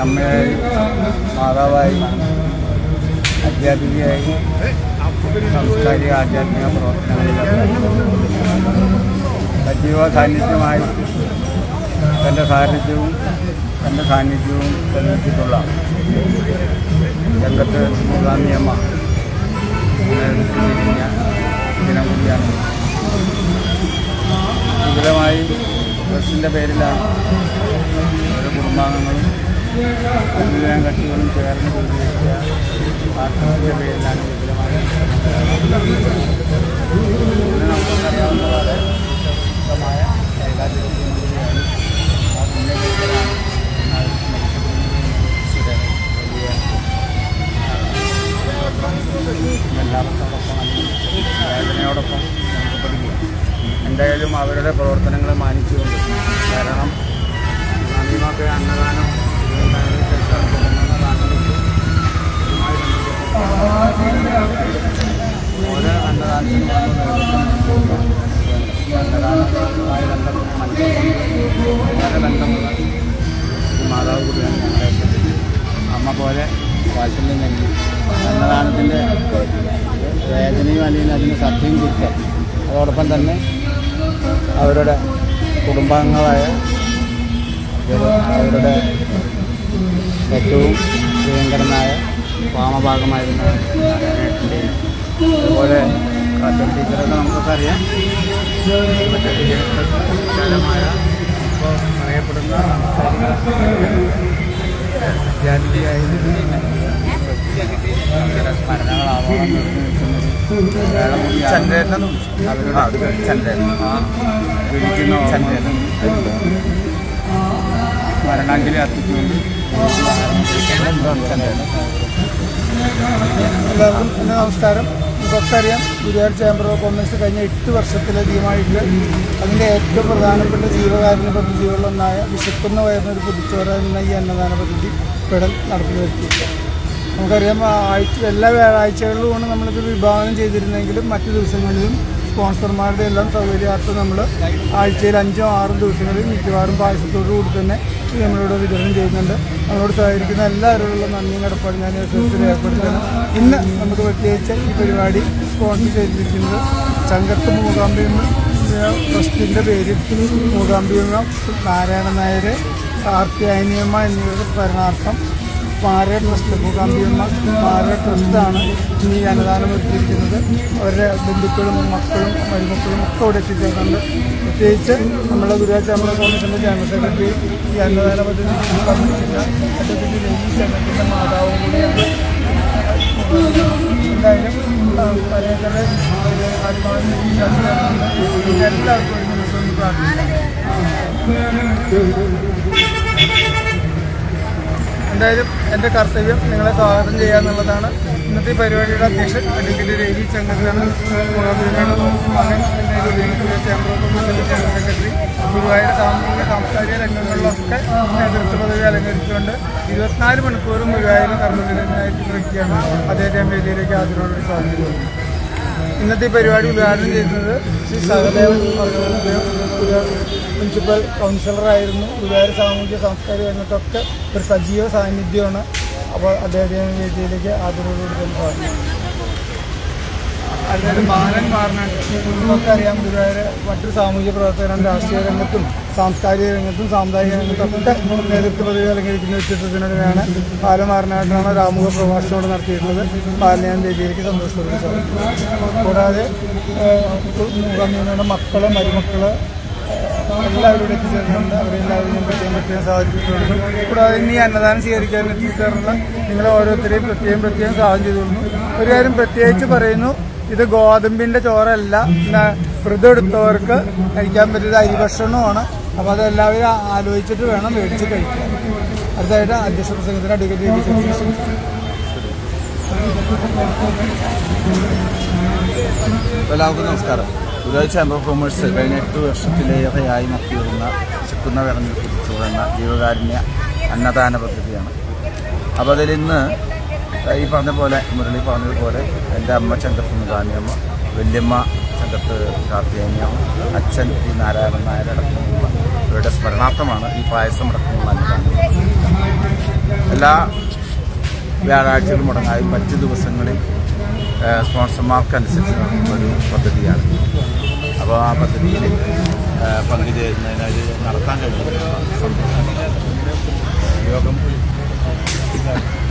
അമ്മയായി മാതാവായി അധ്യാപികയായി സാംസ്കാരിക ആധ്യാത്മിക പ്രവർത്തനങ്ങളിലൊക്കെ സജീവ സാന്നിധ്യമായി തന്റെ സാന്നിധ്യവും തന്റെ സാന്നിധ്യവും തെളിയിച്ചിട്ടുള്ള രംഗത്ത് മൂകാംബിയമ്മ തിരിഞ്ഞ ദിനം കൂടിയാണ്. വിപുലമായി ബസ്സിന്റെ പേരിലാണ് ഓരോ കുടുംബാംഗങ്ങളും മുഴുവൻ കക്ഷികളും ചേർന്ന് പാർട്ടിയുടെ പേരിലാണ് വിപുലമായ എന്തായാലും അവരുടെ പ്രവർത്തനങ്ങൾ മാനിച്ചുകൊണ്ട് കാരണം നന്ദിമൊക്കെ അന്നദാനം ഓരോ അന്നദാനത്തിനും അന്നദാനവുമായി ബന്ധപ്പെട്ട് മനസ്സിലാക്കി വളരെ ബന്ധമുള്ള മാതാവ് കൂടിയാണ് ഞങ്ങളെ അമ്മ പോലെ വാത്സല്യം നൽകി അന്നദാനത്തിന്റെ വേദനയും അല്ലെങ്കിൽ അതിന് സത്യം കിട്ടുക അതോടൊപ്പം തന്നെ അവരുടെ കുടുംബാംഗങ്ങളായ അവർ അവരുടെ ഏറ്റവും ഭയങ്കരമായ വാമഭാഗമായിരുന്ന നാരായണേട്ടന്റെയും അതുപോലെ കാറ്റൻ ടീച്ചറൊക്കെ നമുക്കൊക്കെ അറിയാം മറ്റേ വിശാലമായ ഇപ്പോൾ അറിയപ്പെടുന്ന ചന്ദ്രൻ അവരുടെ വിളിക്കുന്ന ചന്ദ്രൻ മരണാഞ്ജലി ചന്ദ്രൻ എല്ലാവർക്കും നമസ്കാരം. നമുക്കറിയാം ഗുരുവായൂർ ചേംബർ ഓഫ് കോമേഴ്സ് കഴിഞ്ഞ എട്ട് വർഷത്തിലധികമായിട്ട് അതിന്റെ ഏറ്റവും പ്രധാനപ്പെട്ട ജീവകാരുണ്യ പദ്ധതികളിലൊന്നായ വിശക്കുന്ന വയറിനൊരു പുതുച്ചോറ എന്ന ഈ അന്നദാന പദ്ധതി ഇവിടെ നടത്തി വരുത്തിയിട്ടുണ്ട്. നമുക്കറിയാം ആഴ്ച എല്ലാ വ്യാഴാഴ്ചകളിലുമാണ് നമ്മളിത് വിഭാവനം ചെയ്തിരുന്നെങ്കിലും മറ്റു ദിവസങ്ങളിലും സ്പോൺസർമാരുടെ എല്ലാം സൗകര്യാർത്ഥം നമ്മൾ ആഴ്ചയിൽ അഞ്ചോ ആറോ ദിവസങ്ങളിൽ മിക്കവാറും പായസത്തോടു കൂടി തന്നെ നമ്മളിവിടെ വിതരണം ചെയ്യുന്നുണ്ട്. നമ്മളോട് സഹകരിക്കുന്ന എല്ലാവരോടുള്ള നന്ദിയും കടപ്പാടും ഞാൻ ഏർപ്പെടുത്തണം ഇന്ന് നമുക്ക് പ്രത്യേകിച്ച് ഈ പരിപാടി സ്പോൺസർ ചെയ്തിരിക്കുന്നത് ചങ്കത്ത് മൂകാംബിയമ്മ ട്രസ്റ്റിന്റെ പേരിൽ മൂകാംബിയമ്മ നാരായണ നായർ ആർത്തിയാനിയമ്മ എന്നിവരുടെ സ്മരണാർത്ഥം മാര ട്രസ്റ്റ് മൂകാംബിയമ്മ മാര ട്രസ്റ്റാണ് ഈ അന്നദാനം എത്തിയിരിക്കുന്നത് അവരുടെ ബന്ധുക്കളും മക്കളും മരുമക്കളും ഒക്കെ ഇവിടെ എത്തിച്ചേർന്നുണ്ട് പ്രത്യേകിച്ച് നമ്മുടെ ഗുരുവായൂർ കോൺഗ്രസിന്റെ ജനറൽ സെക്രട്ടറി ഈ അന്നദാന പദ്ധതി അദ്ദേഹത്തിന്റെ മാതാവും കൂടിയാണ്. എന്തായാലും പരേതരെ ആത്മാവിനെ എല്ലാവർക്കും ഒരു നമുക്കൊന്ന് പ്രാർത്ഥിക്കാം. എന്തായാലും എന്റെ കർത്തവ്യം നിങ്ങളെ സ്വാഗതം ചെയ്യുക എന്നുള്ളതാണ് ഇന്നത്തെ പരിപാടിയുടെ അധ്യക്ഷൻ അഡ്വക്കേറ്റ് രവി സെക്രട്ടറി ഗുരുവായൂർ സാമൂഹിക സാംസ്കാരിക രംഗങ്ങളിലൊക്കെ നേതൃത്വ പദവി അലങ്കരിച്ചുകൊണ്ട് ഇരുപത്തിനാല് മണിക്കൂറും ഗുരുവായൂർ കർമ്മദിനായിട്ട് നിൽക്കുകയാണ് അദ്ദേഹത്തെ വേദിയിലേക്ക് ആദരവോടെ സ്വാഗതം ഇന്നത്തെ പരിപാടി ഉദ്ഘാടനം ചെയ്യുന്നത് ശ്രീ സഹദേവൻ പ്രിൻസിപ്പൽ കൗൺസിലറായിരുന്നു. ഗുരുവായൂർ സാമൂഹ്യ സാംസ്കാരിക രംഗത്തൊക്കെ ഒരു സജീവ സാന്നിധ്യമാണ്. അപ്പോൾ അദ്ദേഹത്തെ വേദിയിലേക്ക് ആദരവോടുകൂടി തന്നെ സാധിക്കും അദ്ദേഹം ബാലൻ മാറിനാട്ട് നമുക്ക് അറിയാം ഗുരുവായൂർ മറ്റു സാമൂഹ്യ പ്രവർത്തകരാണ് രാഷ്ട്രീയ രംഗത്തും സാംസ്കാരിക രംഗത്തും സാമുദായിക രംഗത്തൊക്കെ നേതൃത്വ പദവി അലങ്കരിക്കുന്ന വ്യക്തിത്വത്തിനിടെയാണ് പാലം മാറിനാട്ടാണ് രാമുഖ പ്രഭാഷണോട് നടത്തിയിട്ടുള്ളത്. വേദിയിലേക്ക് സന്തോഷത്തോടെ സ്വാഗതം. കൂടാതെ മൂകാംബിയുടെ മക്കൾ മരുമക്കൾ എല്ലാവരും എത്തിച്ചേർന്നിട്ടുണ്ട്. അവരെല്ലാവരും ഞാൻ പ്രത്യേകം പ്രത്യേകം സാധിച്ചിട്ടുണ്ട് കൂടാതെ ഇനി അന്നദാനം സ്വീകരിക്കാൻ എത്തിച്ചേർന്നുള്ള നിങ്ങളെ ഓരോരുത്തരെയും പ്രത്യേകം പ്രത്യേകം സ്വാഗതം ചെയ്തുകൊണ്ടു ഒരു കാര്യം പ്രത്യേകിച്ച് പറയുന്നു. ഇത് ഗോതമ്പിന്റെ ചോറല്ല. പിന്നെ വ്രതം കഴിക്കാൻ പറ്റിയത് അരിഭക്ഷണമാണ് അപ്പോൾ അത് എല്ലാവരും ആലോചിച്ചിട്ട് വേണം മേടിച്ച് കഴിക്കാൻ. അടുത്തായിട്ട് അധ്യക്ഷ പ്രസംഗത്തിന് അഡ്വക്കേറ്റ്. എല്ലാവർക്കും നമസ്കാരം. ചാമ്പർ ഓഫ് കൊമേഴ്സ് എട്ട് വർഷത്തിലേറെയായി നടത്തിവരുന്ന ചിക്കുന്ന പിടിച്ചുകൊള്ളുന്ന ജീവകാരുണ്യ അന്നദാന പദ്ധതിയാണ് അപ്പോൾ അതിൽ ഇന്ന് ഈ പറഞ്ഞ പോലെ മുരളി പറഞ്ഞതുപോലെ എന്റെ അമ്മ ചന്ദ്രത്ത് മുതാനിയമ്മ വല്യമ്മ ചന്ദ്രത്ത് കാർത്തികേയമ്മ അച്ഛൻ ഈ നാരായണൻ നായർ അടക്കമുള്ള ഇവരുടെ സ്മരണാർത്ഥമാണ് ഈ പായസം അടക്കമുള്ള അന്നദാനം എല്ലാ വ്യാഴാഴ്ചകളും മുടങ്ങായി മറ്റ് ദിവസങ്ങളിൽ സ്പോൺസർമാർക്കനുസരിച്ച് നടത്തുന്ന ഒരു പദ്ധതിയാണ്. അപ്പോൾ ആ പദ്ധതിയിൽ ഏഹ്, പങ്കുചേരുന്നതിന് അത് നടത്താൻ കഴിയുന്ന യോഗം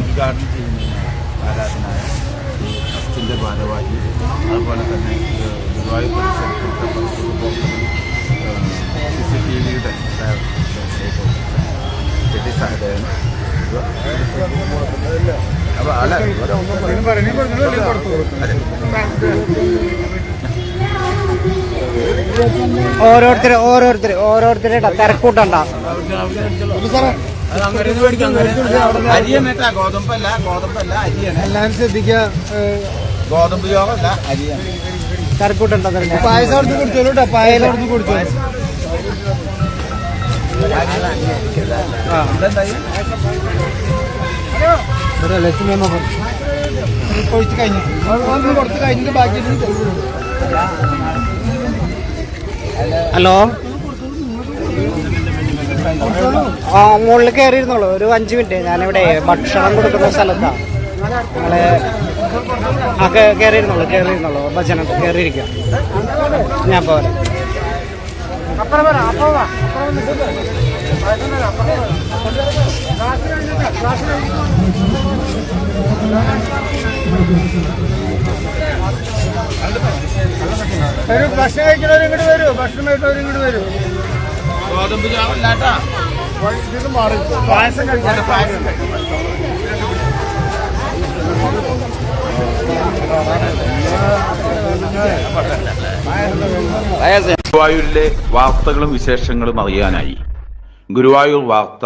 ഉദ്ഘാടനം ചെയ്യുന്നതിന് ആരാധനായ ട്രസ്റ്റിന്റെ ഭാരവാഹി അതുപോലെ തന്നെ ഗുരുവായൂർ പരിസരത്തുള്ള സി സി ടി വിയുടെ സഹദേവൻ ഓരോരുത്തരെ ഓരോരുത്തർ ഓരോരുത്തരുടെ തിരക്കൂട്ടണ്ട. ഗോതമ്പല്ല ഗോതമ്പല്ല അരിയാണ് എല്ലാവരും ശ്രദ്ധിക്കുക ഗോതമ്പ് യോഗമല്ല അരിയാണ്. തിരക്കൂട്ടണ്ട തിരക്ക് പായസം അവിടുന്ന് കുടിച്ചോളൂ കേട്ടോ പായസം അവിടുന്ന് കുടിച്ചോളൂ ഇതെന്തായി? ഒഴിച്ച് കഴിഞ്ഞു. ഒന്ന് കൊടുത്ത് കഴിഞ്ഞിട്ട് ബാക്കി ഹലോ? ആ മുകളിൽ കയറിയിരുന്നുള്ളു ഒരു അഞ്ച് മിനിറ്റ്. ഞാനിവിടെ ഭക്ഷണം കൊടുക്കുന്ന സ്ഥലത്താണ് ഞങ്ങൾ ആ കയറിയിരുന്നുള്ളു കയറിയിരുന്നോളൂ കയറിയിരുന്നോളൂ. ഭജന കയറിയിരിക്കാം. ഞാൻ പോരാ. ഒരു ഭക്ഷണം കഴിക്കുന്നവർ ഇങ്ങോട്ട് വരൂ ഭക്ഷണം കഴിക്കുന്നവർ ഇങ്ങോട്ട് വരൂ. പായസം ഗുരുവായൂരിലെ വാർത്തകളും വിശേഷങ്ങളും അറിയാനായി ഗുരുവായൂർ വാർത്ത